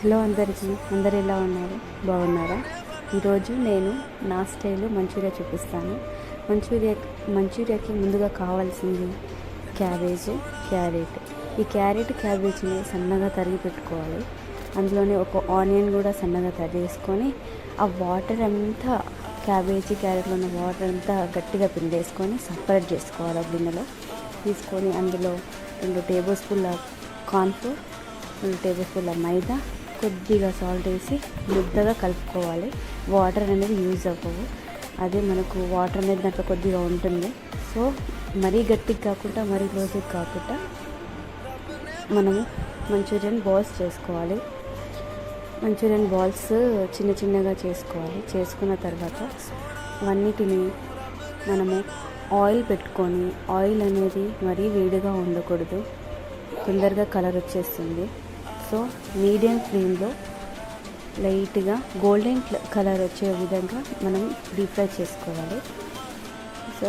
Hello అందరికీ అందరు ఎలా ఉన్నారు? బాగున్నారా? ఈరోజు నేను నా స్టైల్ మంచూరియా చూపిస్తాను. మంచూరియా మంచూరియాకి ముందుగా కావాల్సింది క్యాబేజ్ క్యారెట్. ఈ క్యారెట్ క్యాబేజ్ని సన్నగా తరిగి పెట్టుకోవాలి. అందులోనే ఒక ఆనియన్ కూడా సన్నగా తరిగేసుకొని ఆ వాటర్ అంతా క్యాబేజీ క్యారెట్లో ఉన్న వాటర్ అంతా గట్టిగా పిండేసుకొని సపరేట్ చేసుకోవాలి ఆ గిన్నెలో. తీసుకొని అందులో రెండు టేబుల్ స్పూన్ల కార్న్ఫ్లోర్ రెండు టేబుల్ స్పూన్ల మైదా కొద్దిగా సాల్ట్ వేసి ముద్దగా కలుపుకోవాలి. వాటర్ అనేది యూజ్ అవ్వవు. అదే మనకు వాటర్ అనేది దాంట్లో కొద్దిగా ఉంటుంది. సో మరీ గట్టిగా కాకుండా మరీ లోతుగా కాకుండా మనము మంచూరియన్ బాల్స్ చేసుకోవాలి. మంచూరియన్ బాల్స్ చిన్న చిన్నగా చేసుకోవాలి. చేసుకున్న తర్వాత అన్నిటిని మనము ఆయిల్ పెట్టుకొని ఆయిల్ అనేది మరీ వేడిగా ఉండకూడదు. తొందరగా కలర్ వచ్చేస్తుంది. సో మీడియం ఫ్లేమ్లో లైట్గా గోల్డెన్ కలర్ వచ్చే విధంగా మనం డీప్ ఫ్రై చేసుకోవాలి. సో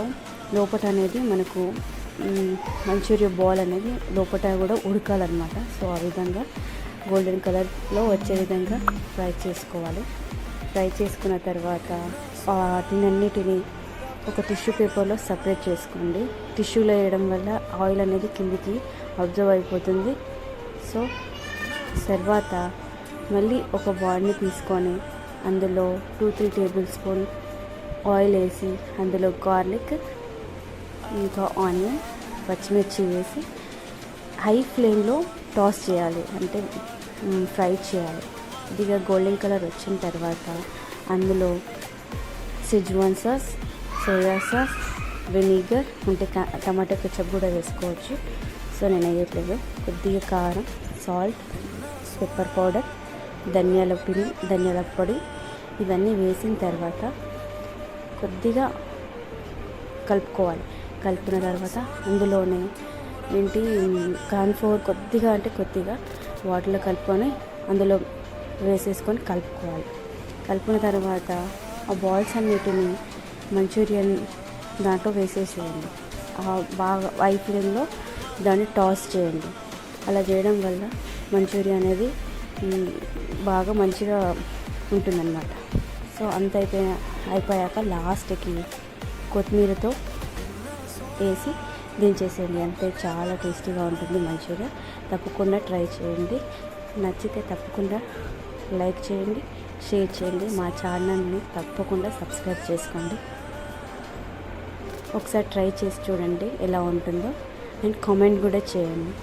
లోపట అనేది మనకు మంచూరియా బాల్ అనేది లోపట కూడా ఉడకాలన్నమాట. సో ఆ విధంగా గోల్డెన్ కలర్లో వచ్చే విధంగా ఫ్రై చేసుకోవాలి. ఫ్రై చేసుకున్న తర్వాత వాటినన్నిటిని ఒక టిష్యూ పేపర్లో సపరేట్ చేసుకోండి. టిష్యూలో వేయడం వల్ల ఆయిల్ అనేది కిందికి అబ్జర్వ్ అయిపోతుంది. సో తర్వాత మళ్ళీ ఒక బాల్ని తీసుకొని అందులో two three tablespoon oil వేసి అందులో గార్లిక్ ఇంకా ఆనియన్ పచ్చిమిర్చి వేసి హై ఫ్లేమ్లో టాస్ చేయాలి. అంటే ఫ్రై చేయాలి. ఇదిగా గోల్డెన్ కలర్ వచ్చిన తర్వాత అందులో Schezwan sauce soya sauce vinegar అంటే టమాటా కెచప్ కూడా వేసుకోవచ్చు. సో నేను వేయట్లేదు కొద్దిగా కారం సాల్ట్ పెప్పర్ పౌడర్ ధనియాల పిండి ధనియాల పొడి ఇవన్నీ వేసిన తర్వాత కొద్దిగా కలుపుకోవాలి. కలిపిన తర్వాత అందులోనే ఏంటి కార్న్ఫ్లోర్ కొద్దిగా అంటే కొద్దిగా వాటర్లో కలుపుకొని అందులో వేసేసుకొని కలుపుకోవాలి. కలిపిన తర్వాత ఆ బాల్స్ అన్నిటిని మంచూరియన్ దాంట్లో వేసేసేయండి. బాగా హై ఫ్లేమ్లో దాన్ని టాస్ చేయండి. అలా చేయడం వల్ల మంచూరియా అనేది బాగా మంచిగా ఉంటుందన్నమాట. సో అంత అయిపోయిన అయిపోయాక లాస్ట్కి కొత్తిమీరతో వేసి దించేసేయండి. అంతే చాలా టేస్టీగా ఉంటుంది మంచూరియా. తప్పకుండా ట్రై చేయండి. నచ్చితే తప్పకుండా లైక్ చేయండి షేర్ చేయండి. మా ఛానల్ని తప్పకుండా సబ్స్క్రైబ్ చేసుకోండి. ఒకసారి ట్రై చేసి చూడండి ఎలా ఉంటుందో. అండ్ కామెంట్ కూడా చేయండి.